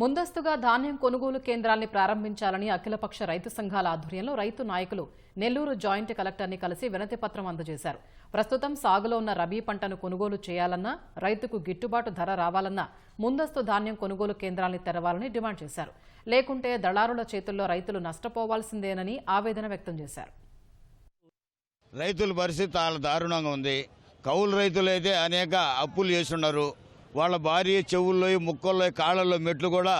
ముందస్తుగా ధాన్యం కొనుగోలు కేంద్రాల్ని ప్రారంభించాలని అఖిలపక్ష రైతు సంఘాల ఆధ్వర్యంలో రైతు నాయకులు నెల్లూరు జాయింట్ కలెక్టర్ని కలిసి వినతి పత్రం అందజేశారు. ప్రస్తుతం సాగులో ఉన్న రబీ పంటను కొనుగోలు చేయాలన్నా రైతుకు గిట్టుబాటు ధర రావాలన్నా ముందస్తు ధాన్యం కొనుగోలు కేంద్రాల్ని తెరవాలని డిమాండ్ చేశారు. లేకుంటే దళారుల చేతుల్లో రైతులు నష్టపోవాల్సిందేనని ఆవేదన వ్యక్తం చేశారు. రైతుల పరిస్థితి చాలా దారుణంగా ఉంది. కౌలు రైతులైతే అనేక అప్పులు చేస్తున్నారు వాళ్ళ భార్య చెవుల్లో ముక్కల్లో కాళ్ళల్లో మెట్లు కూడా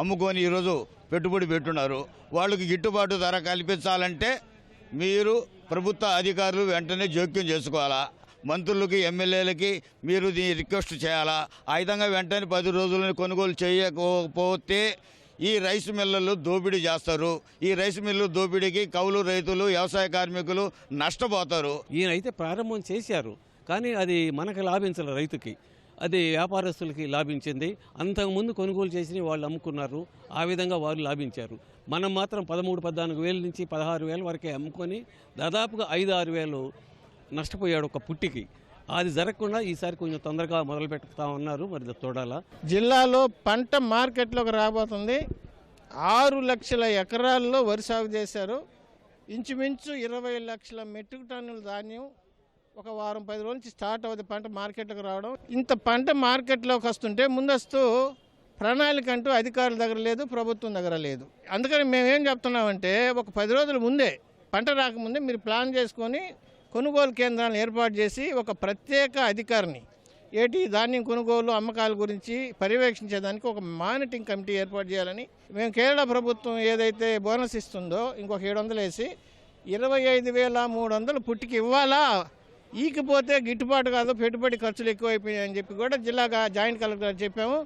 అమ్ముకొని ఈరోజు పెట్టుబడి పెట్టున్నారు. వాళ్ళకి గిట్టుబాటు ధర కల్పించాలంటే మీరు ప్రభుత్వ అధికారులు వెంటనే జోక్యం చేసుకోవాలా? మంత్రులకి ఎమ్మెల్యేలకి మీరు దీన్ని రిక్వెస్ట్ చేయాలా? ఆ విధంగా వెంటనే పది రోజులను కొనుగోలు చేయకపోతే ఈ రైస్ మిల్లలు దోపిడీ చేస్తారు. ఈ రైస్ మిల్లు దోపిడీకి కౌలు రైతులు వ్యవసాయ కార్మికులు నష్టపోతారు. ఈయన అయితే ప్రారంభం చేశారు. కానీ అది మనకు లాభించాలి రైతుకి. అది వ్యాపారస్తులకి లాభించింది. అంతకుముందు కొనుగోలు చేసి వాళ్ళు అమ్ముకున్నారు. ఆ విధంగా వారు లాభించారు. మనం మాత్రం పదమూడు పద్నాలుగు వేల నుంచి పదహారు వేల వరకే అమ్ముకొని దాదాపుగా ఐదు ఆరు వేలు నష్టపోయాడు ఒక పుట్టికి. అది జరగకుండా ఈసారి కొంచెం తొందరగా మొదలు పెట్టుతామన్నారు మరి చూడాలా? జిల్లాలో పంట మార్కెట్లోకి రాబోతుంది. ఆరు లక్షల ఎకరాల్లో వరి సాగు చేశారు. ఇంచుమించు ఇరవై లక్షల మెట్రిక్ టన్నుల ధాన్యం ఒక వారం పది రోజుల నుంచి స్టార్ట్ అవుతుంది పంట మార్కెట్లోకి రావడం. ఇంత పంట మార్కెట్లోకి వస్తుంటే ముందస్తు ప్రణాళిక అంటూ అధికారుల దగ్గర లేదు ప్రభుత్వం దగ్గర లేదు. అందుకని మేమేం చెప్తున్నామంటే ఒక పది రోజుల ముందే పంట రాకముందే మీరు ప్లాన్ చేసుకొని కొనుగోలు కేంద్రాలను ఏర్పాటు చేసి ఒక ప్రత్యేక అధికారిని ఏటి ధాన్యం కొనుగోలు అమ్మకాల గురించి పర్యవేక్షించేదానికి ఒక మానిటరింగ్ కమిటీ ఏర్పాటు చేయాలని మేము కేరళ ప్రభుత్వం ఏదైతే బోనస్ ఇస్తుందో ఇంకొక ఏడు వందలు వేసి ఇరవై ఐదు వేల మూడు వందలు పుట్టికి ఇవ్వాలా? ఈకపోతే గిట్టుబాటు కాదు పెట్టుబడి ఖర్చులు ఎక్కువైపోయాయని చెప్పి కూడా జిల్లా జాయింట్ కలెక్టర్ చెప్పాము.